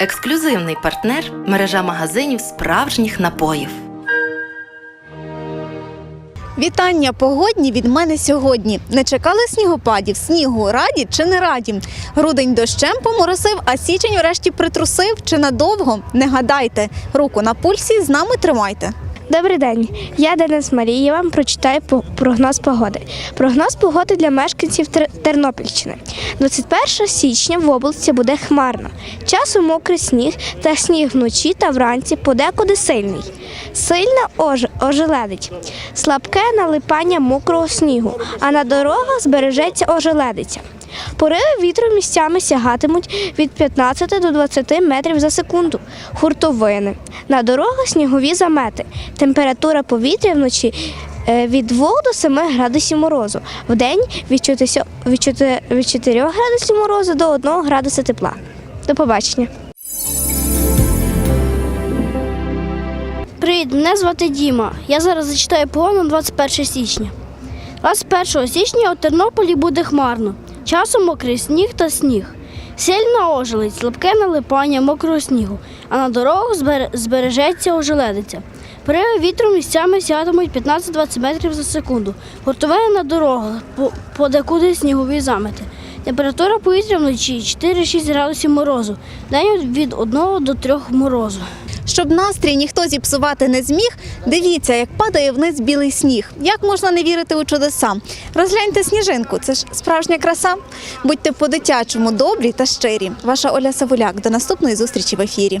Ексклюзивний партнер мережа магазинів справжніх напоїв. Вітання погодні від мене сьогодні. Не чекали снігопадів, снігу раді чи не раді? Грудень дощем поморосив, а січень врешті притрусив чи надовго? Не гадайте. Руку на пульсі з нами тримайте. Добрий день, я Денис Марій. Я вам прочитаю прогноз погоди. Прогноз погоди для мешканців Тер- Тернопільщини. 21 січня в області буде хмарно. Часом мокрий сніг та сніг вночі та вранці подекуди сильний. Сильно ож- ожеледить. Слабке налипання мокрого снігу, а на дорогах збережеться ожеледиця. Пориви вітру місцями сягатимуть від 15 до 20 метрів за секунду. Хуртовини. На дорогах снігові замети. Температура повітря вночі від 2 до 7 градусів морозу. Вдень від 4, від 4, від 4 градусів морозу до 1 градуса тепла. До побачення. Привіт, мене звати Діма. Я зараз зачитаю на 21 січня. 21 січня у Тернополі буде хмарно. Часом мокрий сніг та сніг. Сильна ожеледь, слабке налипання мокрого снігу, а на дорогах збережеться ожеледиця. Пориви вітру місцями сягатимуть 15-20 метрів за секунду. Гуртове на дорогах, подекуди снігові замети. Температура повітря вночі 4-6 градусів морозу, день від 1 до 3 морозу. Щоб настрій ніхто зіпсувати не зміг, дивіться, як падає вниз білий сніг. Як можна не вірити у чудеса? Розгляньте сніжинку, це ж справжня краса. Будьте по-дитячому добрі та щирі. Ваша Оля Савуляк. До наступної зустрічі в ефірі.